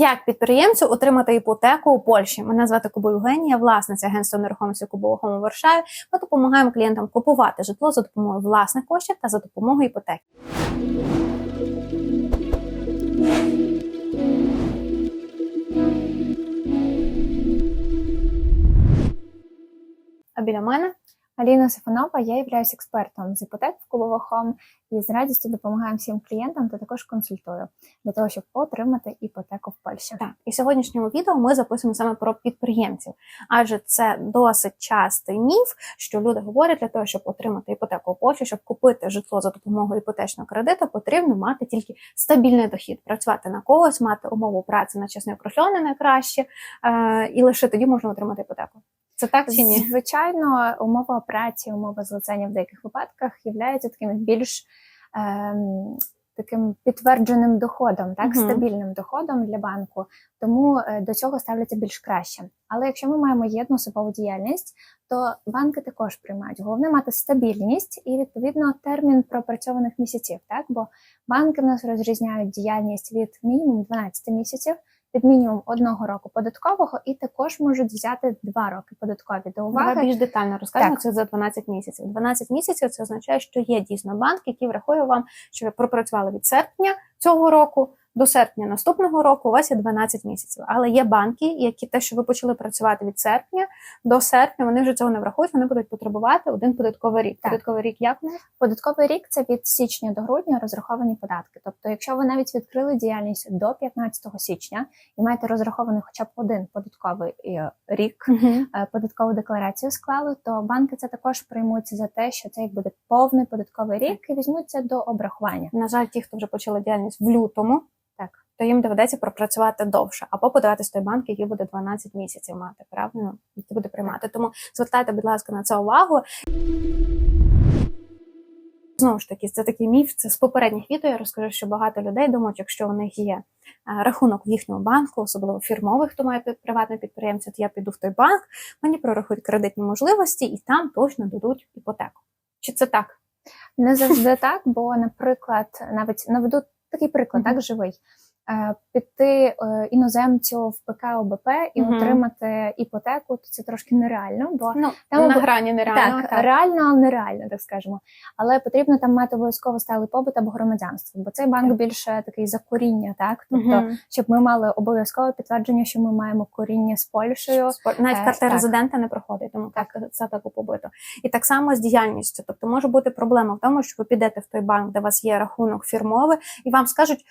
Як підприємцю отримати іпотеку у Польщі? Мене звати Куба Євгенія, власниця агентства нерухомості Кубова Хому Варшаві. Ми допомагаємо клієнтам купувати житло за допомогою власних коштів та за допомогою іпотеки. А біля мене Аліна Сафонова, я являюсь експертом з іпотек в Кубова Хом і з радістю допомагаю всім клієнтам та також консультую для того, щоб отримати іпотеку в Польщі. Так, і в сьогоднішньому відео ми записуємо саме про підприємців, адже це досить частий міф, що люди говорять для того, щоб отримати іпотеку у Польщі, щоб купити житло за допомогою іпотечного кредиту, потрібно мати тільки стабільний дохід, працювати на когось, мати умову праці на чесний окружлений найкраще, е, і лише тоді можна отримати іпотеку. Це так чи ні? Звичайно, умова праці, умова злицення в деяких випадках являються таким більш ем, таким підтвердженим доходом, так Мгм. стабільним доходом для банку, тому е, до цього ставляться більш краще. Але якщо ми маємо єдну особову діяльність, то банки також приймають. Головне мати стабільність і відповідно термін пропрацьованих місяців. Так, бо банки в нас розрізняють діяльність від мінімум 12 місяців. Від мінімум одного року податкового і також можуть взяти два роки податкові до уваги. Давай більш детально розкажемо це за 12 місяців. 12 місяців це означає, що є дійсно банк, який врахує вам, що ви пропрацювали від серпня цього року до серпня наступного року. У вас є 12 місяців. Але є банки, які те, що ви почали працювати від серпня до серпня, вони вже цього не врахують. Вони будуть потребувати один податковий рік. Так. Податковий рік як нас? Податковий рік це від січня до грудня розраховані податки. Тобто, якщо ви навіть відкрили діяльність до 15 січня і маєте розрахований хоча б один податковий е, рік, е, податкову декларацію склали, то банки це також приймуть за те, що це як буде повний податковий рік і візьмуться до обрахування. На жаль, ті, хто вже почали діяльність в лютому. То їм доведеться пропрацювати довше, або подаватись той банк, який буде 12 місяців мати, правильно, який буде приймати. Тому звертайте, будь ласка, на це увагу. Знову ж таки, це такий міф. Це з попередніх відео. Я розкажу, що багато людей думають, якщо у них є е, рахунок в їхньому банку, особливо фірмовий, хто має приватне підприємство, то я піду в той банк, мені прорахують кредитні можливості і там точно дадуть іпотеку. Чи це так? Не завжди так, бо, наприклад, навіть наведу такий приклад, Мгм. так живий. Е, Піти е, іноземцю в ПК ОБП і Мгм. отримати іпотеку, то це трошки нереально, бо Ну, Там на грані нереально. так, реально, але нереально, так скажемо. Але потрібно там мати обов'язково сталий побут або громадянство, бо цей банк Так. більше такий за коріння, так тобто, Мгм. щоб ми мали обов'язкове підтвердження, що ми маємо коріння з Польщею. Спор- Навіть Е, карта так. резидента не проходить, тому так це так побито. І так само з діяльністю. Тобто може бути проблема в тому, що ви підете в той банк, де у вас є рахунок фірмовий, і вам скажуть.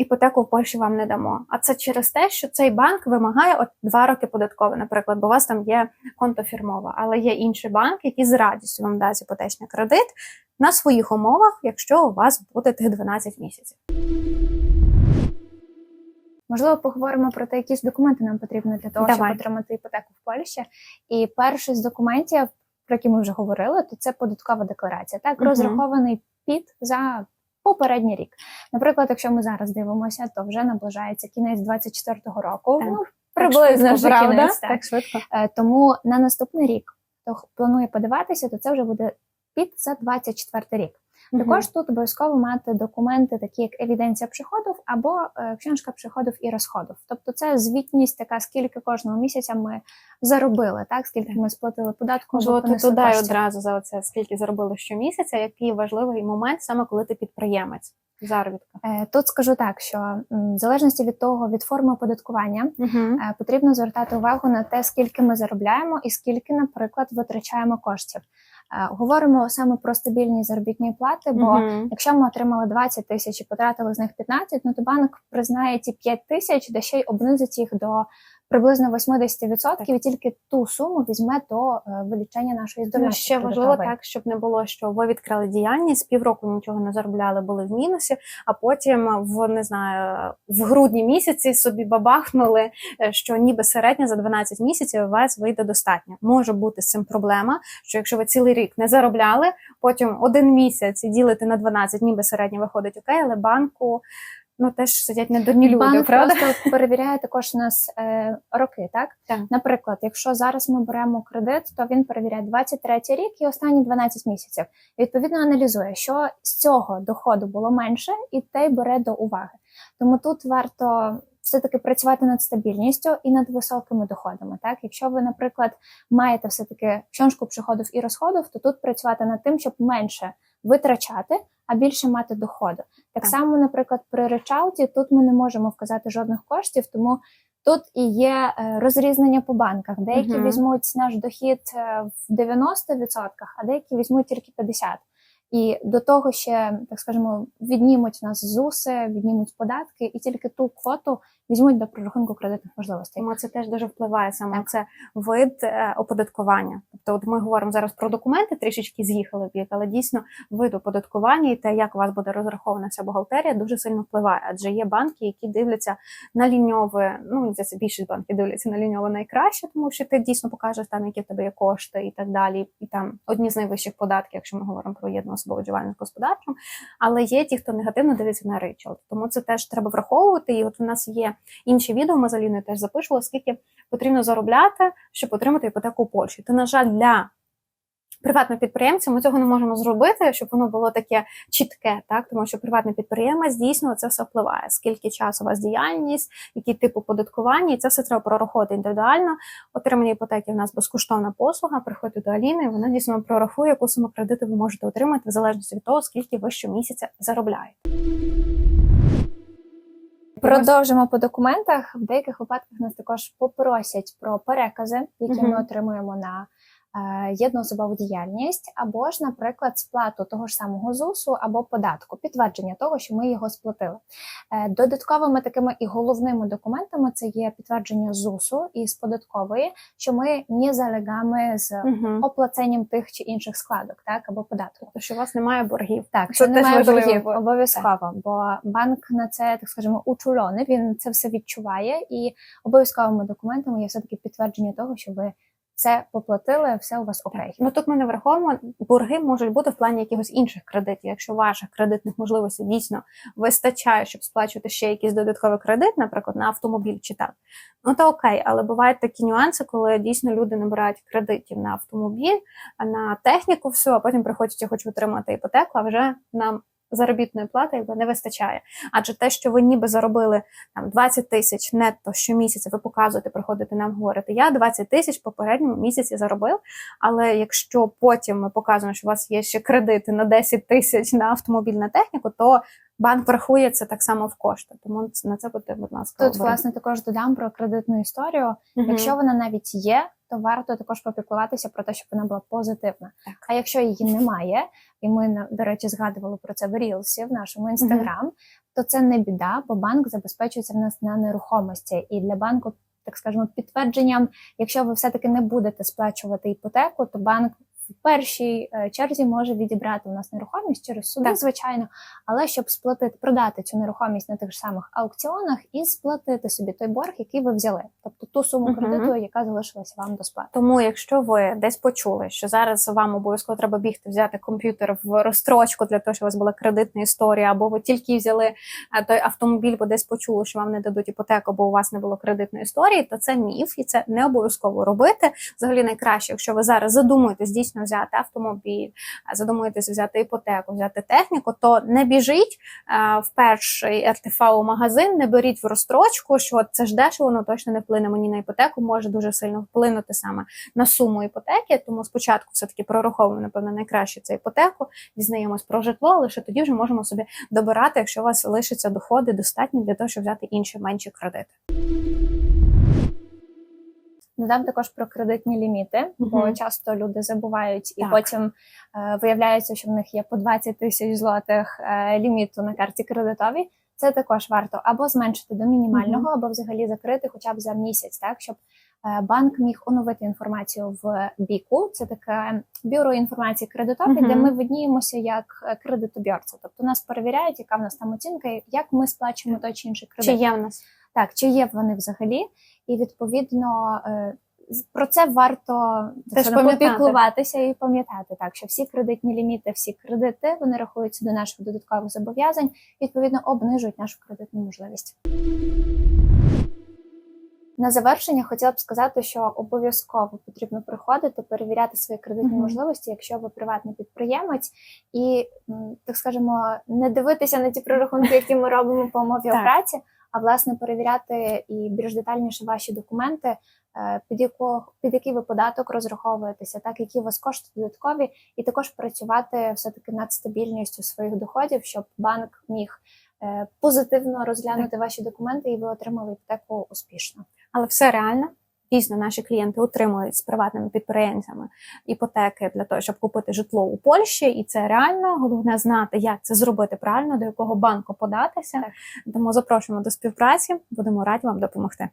Іпотеку в Польщі вам не дамо. А це через те, що цей банк вимагає от два роки податкове, наприклад, бо у вас там є конто фірмове, але є інший банк, який з радістю вам дасть іпотечний кредит на своїх умовах, якщо у вас буде тих 12 місяців. Можливо, поговоримо про те, які ж документи нам потрібні для того, Давай. щоб отримати іпотеку в Польщі. І перший з документів, про які ми вже говорили, то це податкова декларація, так розрахований під за. Попередній рік, наприклад, якщо ми зараз дивимося, то вже наближається кінець 24-го року. Так. Ну приблизно вже правда? кінець. Так. так швидко. Е, Тому на наступний рік, хто планує подаватися, то це вже буде під за 24 рік. Також тут обов'язково мати документи, такі як евіденція приходів або е, książka приходів і розходів. Тобто це звітність, така скільки кожного місяця ми заробили, так скільки ми сплатили податку. Можливо, ти понесли одразу за це, скільки заробили щомісяця, який важливий момент саме коли ти підприємець заробітка. Е, Тут скажу так, що в залежності від того, від форми оподаткування, Угу. е, потрібно звертати увагу на те, скільки ми заробляємо і скільки, наприклад, витрачаємо коштів. Е, Говоримо саме про стабільні заробітні плати, бо Якщо ми отримали 20 тисяч і потратили з них 15, ну то банк признає ці 5 тисяч, де ще й обнизить їх до приблизно 80%, і тільки ту суму візьме до е, вилічення нашої Ну, здоров'я. ще важливо так, щоб не було, що ви відкрили діяльність, півроку нічого не заробляли, були в мінусі, а потім в не знаю в грудні місяці собі бабахнули, е, що ніби середня за 12 місяців у вас вийде достатньо. Може бути з цим проблема, що якщо ви цілий рік не заробляли, потім один місяць і ділите на 12, ніби середня виходить окей, але банку. Ну теж сидять не дурні люди, Банк правда? просто перевіряє також у нас е, роки. Так, Так. наприклад, якщо зараз ми беремо кредит, то він перевіряє 23 рік і останні 12 місяців. Відповідно, аналізує, що з цього доходу було менше, і те й бере до уваги. Тому тут варто все-таки працювати над стабільністю і над високими доходами. Так, якщо ви, наприклад, маєте все-таки чоншку приходів і розходів, то тут працювати над тим, щоб менше витрачати, а більше мати доходу. Так, Так. само, наприклад, при речалті тут ми не можемо вказати жодних коштів, тому тут і є е, розрізнення по банках. Деякі Мгм. візьмуть наш дохід е, в 90%, а деякі візьмуть тільки 50%. І до того ще, так скажемо, віднімуть нас ЗУСи, віднімуть податки, і тільки ту квоту візьмуть до прорахунку кредитних можливостей. Тому це теж дуже впливає саме Так. це вид е, оподаткування. Тобто, от ми говоримо зараз про документи, трішечки з'їхали в бік, але дійсно вид оподаткування і те, як у вас буде розрахована вся бухгалтерія, дуже сильно впливає. Адже є банки, які дивляться на ліньове. Ну мені здається, більшість банків дивляться на ліньове найкраще, тому що ти дійсно покажеш там, які в тебе є кошти і так далі. І там одні з найвищих податків, якщо ми говоримо про єдну особову діяльність господарчу. Але є ті, хто негативно дивиться на ричал. Тому це теж треба враховувати. І от у нас є інші відео, ми з Аліною теж запишемо, скільки потрібно заробляти, щоб отримати іпотеку у Польщі. То, на жаль, для приватного підприємця ми цього не можемо зробити, щоб воно було таке чітке, так тому що приватний підприємець дійсно це все впливає. Скільки часу у вас діяльність, який тип оподаткування, і це все треба прорахувати індивідуально. Отримання іпотеки в нас безкоштовна послуга. Приходьте до Аліни, вона дійсно прорахує, яку суму кредиту ви можете отримати в залежності від того, скільки ви щомісяця заробляєте. Продовжимо по документах. В деяких випадках нас також попросять про перекази, які Мгм. ми отримуємо на е, єдну особову діяльність, або ж, наприклад, сплату того ж самого ЗУСу або податку, підтвердження того, що ми його сплатили. Е, додатковими такими і головними документами це є підтвердження ЗУСу із податкової, що ми не залегами з Угу. оплаценням тих чи інших складок, так або податку. Тобто, що у вас немає боргів. Так, Це що теж немає важливо, боргів, бо- обов'язково, бо банк на це, так скажемо, учулений, він це все відчуває, і обов'язковими документами є все-таки підтвердження того, що ви все поплатили, все у вас окей. Ну тут ми не враховуємо, борги можуть бути в плані якихось інших кредитів. Якщо ваших кредитних можливостей дійсно вистачає, щоб сплачувати ще якийсь додатковий кредит, наприклад, на автомобіль чи так, ну то окей, але бувають такі нюанси, коли дійсно люди набирають кредитів на автомобіль, на техніку, все, а потім приходять і хочуть отримати іпотеку, а вже нам. Заробітної плати якби не вистачає, адже те, що ви ніби заробили там 20 тисяч нетто щомісяця, ви показуєте, приходите нам говорите, я 20 тисяч попередньому місяці заробив. Але якщо потім ми показуємо, що у вас є ще кредити на 10 тисяч на автомобільну техніку, то банк врахує це так само в кошти. Тому на це буде, будь ласка, Тут, обережно. власне, також додам про кредитну історію. Мгм. Якщо вона навіть є, то варто також попіклуватися про те, щоб вона була позитивна. Так. А якщо її немає, і ми до речі згадували про це в Рілсі в нашому інстаграм, то це не біда, бо банк забезпечується в нас на нерухомості, і для банку, так скажемо, підтвердженням, якщо ви все таки не будете сплачувати іпотеку, то банк. В першій е, черзі може відібрати у нас нерухомість через суди, Так. звичайно, але щоб сплатити, продати цю нерухомість на тих ж самих аукціонах і сплатити собі той борг, який ви взяли, тобто ту суму кредиту, яка залишилася вам до сплати. Тому, якщо ви десь почули, що зараз вам обов'язково треба бігти взяти комп'ютер в розстрочку для того, щоб у вас була кредитна історія, або ви тільки взяли е, той автомобіль, бо десь почули, що вам не дадуть іпотеку, бо у вас не було кредитної історії, то це міф, і це не обов'язково робити. Взагалі найкраще, якщо ви зараз задумуєтесь дійсно взяти автомобіль, е, задумуєтесь взяти іпотеку, взяти техніку, то не біжіть е, в перший РТФ у магазин, не беріть в розстрочку, що це ж дешево, воно точно не вплине мені на іпотеку, може дуже сильно вплинути саме на суму іпотеки. Тому спочатку все-таки прораховуємо, напевно, найкраще це іпотеку, дізнаємось про житло, лише тоді вже можемо собі добирати, якщо у вас лишаться доходи достатні для того, щоб взяти інші менші кредити. Додам також про кредитні ліміти, бо часто люди забувають, і Так. потім е, виявляється, що в них є по 20 тисяч злотих е, ліміту на карті кредитовій. Це також варто або зменшити до мінімального, або взагалі закрити хоча б за місяць, так щоб е, банк міг оновити інформацію в біку. Це таке бюро інформації кредитові, Мгм. де ми видніємося як кредитобірця. Тобто нас перевіряють, яка в нас там оцінка, як ми сплачуємо той чи інший кредит. Чи є в нас? Так, чи є вони взагалі, і відповідно е, про це варто Теж попіклуватися і пам'ятати, так що всі кредитні ліміти, всі кредити вони рахуються до наших додаткових зобов'язань, відповідно обнижують нашу кредитну можливість. На завершення хотіла б сказати, що обов'язково потрібно приходити, перевіряти свої кредитні Мгм. можливості, якщо ви приватний підприємець, і так скажемо, не дивитися на ті прорахунки, які ми робимо по умові праці, а власне перевіряти і більш детальніше ваші документи, е, під якого під який ви податок розраховуєтеся, так які у вас кошти додаткові, і також працювати все таки над стабільністю своїх доходів, щоб банк міг е, позитивно розглянути ваші документи, і ви отримали іпотеку успішно. Але все реально. Дійсно, наші клієнти отримують з приватними підприємцями іпотеки для того, щоб купити житло у Польщі, і це реально. Головне знати, як це зробити правильно, до якого банку податися. Так. Тому запрошуємо до співпраці. Будемо раді вам допомогти.